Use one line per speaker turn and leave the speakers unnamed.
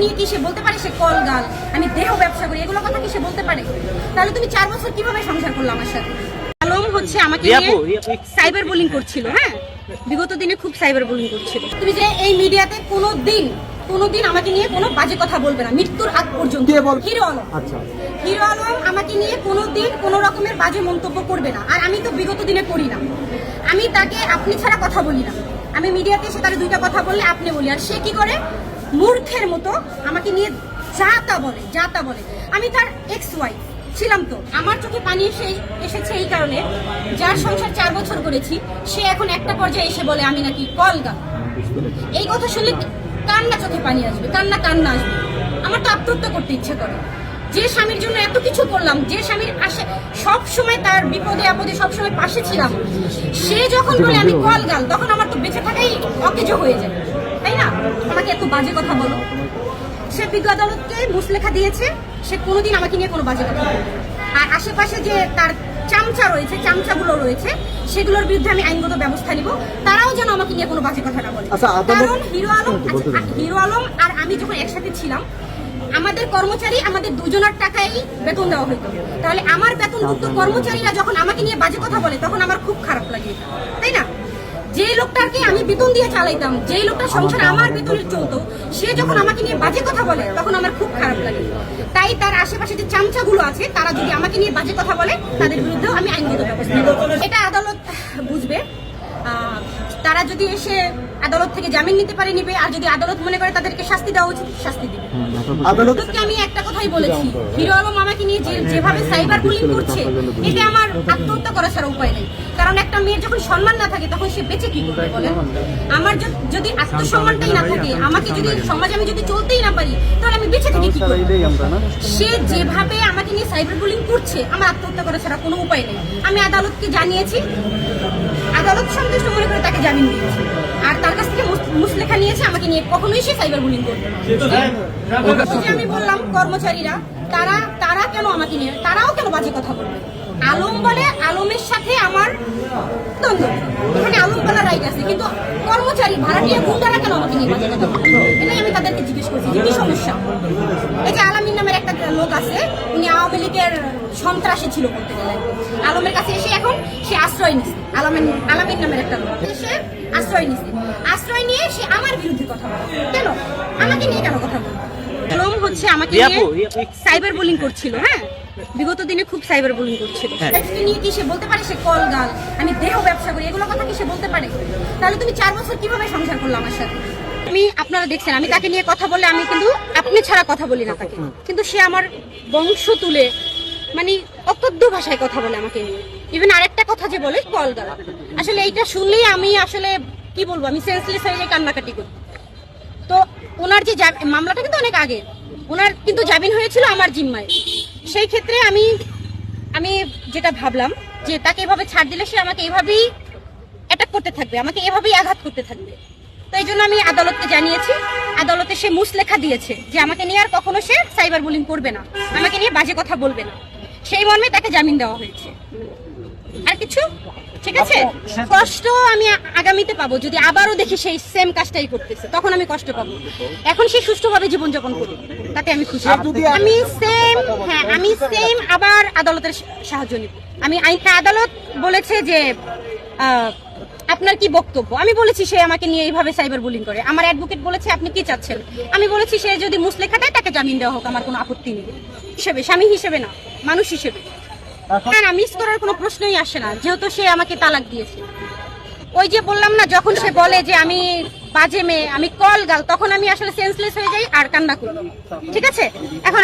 নিয়ে কি সে বলতে পারে? সে কল গাল। আমি দেহ ব্যবসা করি এগুলো কথা কি সে বলতে পারে? তাহলে তুমি চার বছর কীভাবে সংসার করল আমার সাথে? আলম হচ্ছে আমাকে নিয়ে
রিয়াপু, রিয়াপু।
সাইবার বুলিং করছিল হ্যাঁ? বিগত দিনে খুব সাইবার বুলিং করছিল। তুমি যে এই মিডিয়াতে কোনো দিন কোনোদিন আমাকে নিয়ে কোনো বাজে কথা বলবে না। মৃত্যুর আগ পর্যন্ত। হিরো আলম।
আচ্ছা।
হিরো আলম আমাকে নিয়ে কোনো কোনো রকমের বাজে মন্তব্য করবে না। আর আমি তো বিগত দিনে করি না। আমি তাকে আপনি ছাড়া কথা বলি না। আমি মিডিয়াতে এসে তার দুইটা কথা বললে আপনি বলি। আর সে কি করে? মূর্খের মতো আমাকে নিয়ে যা তা বলে যা তা বলে। আমি তার এক্স ওয়াইফ ছিলাম তো। আমার চোখে পানি এসে, এসেছে এই কারণে। যার সংসার চার বছর করেছি, সে এখন একটা পর্যায়ে এসে বলে, আমি নাকি কলগা। এই কথা শুনলে কান্না চোখে পানি আসবে, কান্না কান্না আসবে। আমার তো আত্মহত্যা করতে ইচ্ছে করে। যে স্বামীর জন্য এত কিছু করলাম, যে স্বামীর আসে, সব সময় তার বিপদে, আপদে সব সময় পাশে ছিলাম। সে যখন বলে, আমি কল গাল তখন আমার তো বেঁচে থাকাই অকেজ হয়ে যায়। আমাকে এত বাজে কথা বলো। সে বিজ্ঞ আদালতকে মুসলেখা দিয়েছে সে কোনোদিন আমাকে নিয়ে কোনো বাজে কথা বলে আর আশেপাশে যে তার চামচা রয়েছে চামচাগুলো রয়েছে সেগুলোর বিরুদ্ধে আমি আইনগত ব্যবস্থা নিব। তারাও যেন আমাকে নিয়ে কোনো বাজে কথা না বলে।
আচ্ছা,
কারণ হিরো আলম আচ্ছা। হিরো আলম আর আমি যখন একসাথে ছিলাম আমাদের কর্মচারী আমাদের দুজনের টাকাই বেতন দেওয়া হতো তাহলে আমার বেতনভুক্ত কর্মচারীরা যখন আমাকে নিয়ে বাজে কথা বলে তখন আমার খুব খারাপ লাগে। তাই না? যে লোকটাকে আমি বেতন দিয়ে চালাইতাম যে লোকটা সংসার আমার বেতনে চলতো সে যখন আমাকে নিয়ে বাজে কথা বলে তখন আমার খুব খারাপ লাগে। তাই তার আশেপাশে যে চামচাগুলো আছে তারা যদি আমাকে নিয়ে বাজে কথা বলে তাদের বিরুদ্ধেও আমি আইনগত ব্যবস্থা এটা আদালত তারা যদি এসে আদালত থেকে জামিন নিতে পারে নিবে। আর যদি আদালত মনে করে তাদেরকে শাস্তি দেওয়া উচিত শাস্তি দিবে। আদালতকে আমি একটা কথাই বলেছি। হিরো আলম আমাকে নিয়ে যেভাবে সাইবার বুলিং করছে এতে আমার আত্মহত্যা করা ছাড়া উপায় নেই। কারণ একটা মেয়ের যখন সম্মান না থাকে তখন সে বেঁচে কি করবে বলেন? আমার যদি আত্মসম্মানটাই না থাকে আমাকে যদি সমাজে আমি যদি চলতেই না পারি তাহলে আমি বেঁচে থেকে কি করব? সে যেভাবে আমাকে নিয়ে সাইবার বুলিং করছে আমার আত্মহত্যা করা ছাড়া কোনো উপায় নেই। আমি আদালতকে জানিয়েছি আদালত সন্তুষ্ট মনে করে তাকে জামিন দিয়েছে। আর তার কাছ থেকে মুস- মুসলেখা নিয়েছে আমাকে নিয়ে কখনোই সে সাইবার বুলিং করবে। আমি বললাম কর্মচারীরা তারা তারা কেন আমাকে নিয়ে তারাও কেন বাজে কথা বলবে? আলম বলে আলমের সাথে আমার দ্বন্দ্ব। এখানে আলম বলার রাইট আছে কিন্তু কর্মচারী ভাড়াটিয়া গুন্ডারা কেন আমাকে নিয়ে বাজে কথা বলবে? এটাই আমি তাদেরকে জিজ্ঞেস করছি যে কি সমস্যা? এই যে আলামিন নামের একটা লোক আছে আওয়ামী লীগের সন্ত্রাসী ছিল বলতে গেলে। আলমের কাছে এসে এখন সে আশ্রয় নিচ্ছে আলামিন আলামিন নামের একটা লোক। এসে আশ্রয় নিচ্ছে আশ্রয় নিয়ে সে আমার বিরুদ্ধে কথা বলে। কেন? আমাকে নিয়ে কেন কথা বলে? আলম হচ্ছে আমাকে নিয়ে। সাইবার বুলিং করছিল হ্যাঁ? বিগত দিনে খুব সাইবার বুলিং করছিল।
হ্যাঁ।
নিয়ে কি সে বলতে পারে সে কল গাল? আমি দেহ ব্যবসা করি এগুলো কথা কি সে বলতে পারে? তাহলে তুমি চার বছর কীভাবে সংসার করল আমার সাথে? আমি আপনারা দেখছেন, আমি তাকে নিয়ে কথা বলে আমি কিন্তু আপনি ছাড়া কথা বলি না তাকে। কিন্তু সে আমার বংশ তুলে মানে অকথ্য ভাষায় কথা বলে আমাকে নিয়ে। ইভেন আরেকটা কথা যে বলে, কল গাল আসলে এইটা শুনলেই আমি আসলে, কি বলব, আমি সেন্সলেস হয়ে যাই কান্নাকাটি করি। তো ওনার যে মামলাটা কিন্তু অনেক আগে। ওনার কিন্তু জামিন হয়েছিল আমার জিম্মায়। সেই ক্ষেত্রে আমি আমি যেটা ভাবলাম, যে তাকে এভাবে ছাড় দিলে সে আমাকে এভাবেই অ্যাটাক করতে থাকবে, আমাকে এভাবেই আঘাত করতে থাকবে। তো এই জন্য আমি আদালতকে জানিয়েছি। আদালতে সে মুসলেখা দিয়েছে যে আমাকে নিয়ে আর কখনো সে সাইবার বুলিং করবে না। আমাকে নিয়ে বাজে কথা বলবে না। সেই মর্মে তাকে জামিন দেওয়া হয়েছে। আর কিছু? ঠিক আছে? কষ্ট আমি আগামীতে পাবো। যদি আবারও দেখি সেই সেম কাজটাই করতেছে তখন আমি কষ্ট পাবো। এখন সে সুষ্ঠুভাবে জীবনযাপন করবে তাতে আমি খুশি আমি সেম হ্যাঁ আমি সেম আবার আদালতের সাহায্য নিব। আমি আইন হ্যাঁ, আদালত বলেছে যে আহ, আপনার কি বক্তব্য? আমি বলেছি সে আমাকে নিয়ে এইভাবে সাইবার বুলিং করে। আমার অ্যাডভোকেট বলেছে আপনি কি চাচ্ছেন? আমি বলেছি সে যদি মুসলেখা দেয় তাকে জামিন দেওয়া হোক আমার কোনো আপত্তি নেই। হিসেবে স্বামী হিসেবে না মানুষ হিসেবে। না না মিস করার কোনো প্রশ্নই আসে না যেহেতু সে আমাকে তালাক দিয়েছে। ওই যে বললাম না যখন সে বলে যে আমি বাজে মেয়ে আমি কল গাল তখন আমি আসলে সেন্সলেস হয়ে যাই আর কান্না করি। ঠিক আছে? এখন